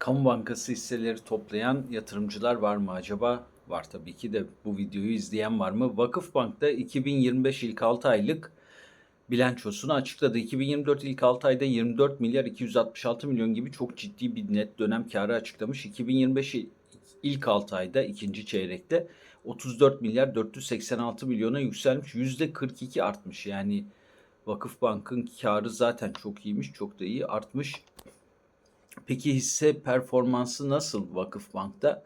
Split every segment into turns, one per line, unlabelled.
Kamu bankası hisseleri toplayan yatırımcılar var mı acaba? Var tabii ki de bu videoyu izleyen var mı? Vakıfbank'ta 2025 ilk 6 aylık bilançosunu açıkladı. 2024 ilk 6 ayda 24 milyar 266 milyon gibi çok ciddi bir net dönem karı açıklamış. 2025 il- ilk 6 ayda ikinci çeyrekte 34 milyar 486 milyona yükselmiş. %42 artmış. Yani Vakıfbank'ın karı zaten çok iyiymiş. Çok da iyi artmış. Peki hisse performansı nasıl Vakıfbank'ta?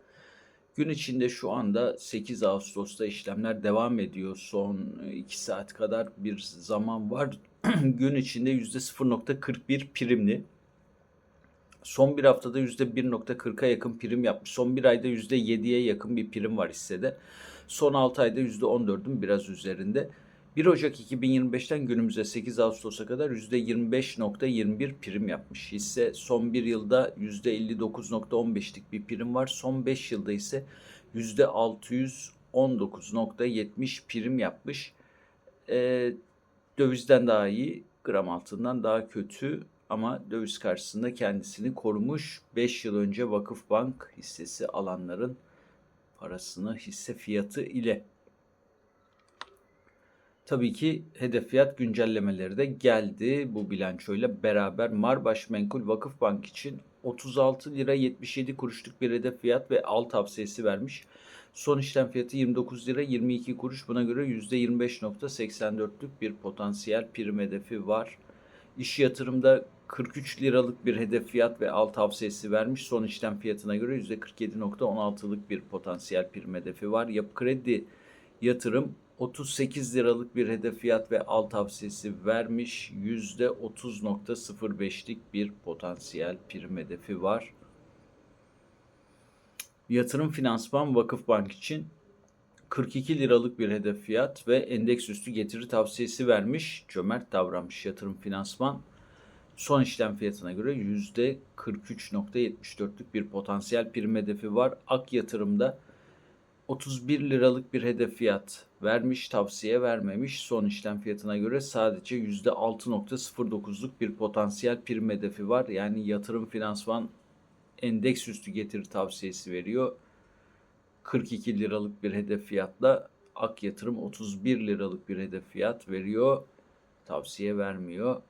Gün içinde şu anda 8 Ağustos'ta işlemler devam ediyor. Son 2 saat kadar bir zaman var. Gün içinde %0.41 primli. Son bir haftada %1.40'a yakın prim yapmış. Son bir ayda %7'ye yakın bir prim var hissede. Son 6 ayda %14'ün biraz üzerinde. 1 Ocak 2025'ten günümüze 8 Ağustos'a kadar %25.21 prim yapmış. Hisse son bir yılda %59.15'lik bir prim var. Son 5 yılda ise %619.70 prim yapmış. Ee, dövizden daha iyi, gram altından daha kötü ama döviz karşısında kendisini korumuş. 5 yıl önce Vakıfbank hissesi alanların parasını hisse fiyatı ile Tabii ki hedef fiyat güncellemeleri de geldi bu bilançoyla beraber. Marbaş Menkul Vakıfbank için 36 lira 77 kuruşluk bir hedef fiyat ve al tavsiyesi vermiş. Son işlem fiyatı 29 lira 22 kuruş. Buna göre %25.84'lük bir potansiyel prim hedefi var. İş yatırımda 43 liralık bir hedef fiyat ve al tavsiyesi vermiş. Son işlem fiyatına göre %47.16'lık bir potansiyel prim hedefi var. Yapı Kredi Yatırım 38 liralık bir hedef fiyat ve al tavsiyesi vermiş. %30.05'lik bir potansiyel prim hedefi var. Yatırım Finansman Vakıfbank için 42 liralık bir hedef fiyat ve endeks üstü getiri tavsiyesi vermiş. Cömert davranmış yatırım finansman. Son işlem fiyatına göre %43.74'lük bir potansiyel prim hedefi var. Ak yatırımda 31 liralık bir hedef fiyat vermiş, tavsiye vermemiş. Son işlem fiyatına göre sadece %6.09'luk bir potansiyel prim hedefi var. Yani yatırım finansman endeks üstü getiri tavsiyesi veriyor. 42 liralık bir hedef fiyatla Ak Yatırım 31 liralık bir hedef fiyat veriyor. Tavsiye vermiyor.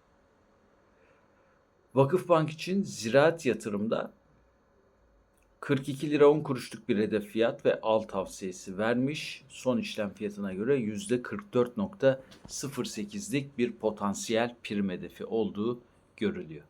Vakıfbank için ziraat yatırımda 42 lira 10 kuruşluk bir hedef fiyat ve al tavsiyesi vermiş. Son işlem fiyatına göre %44.08'lik bir potansiyel prim hedefi olduğu görülüyor.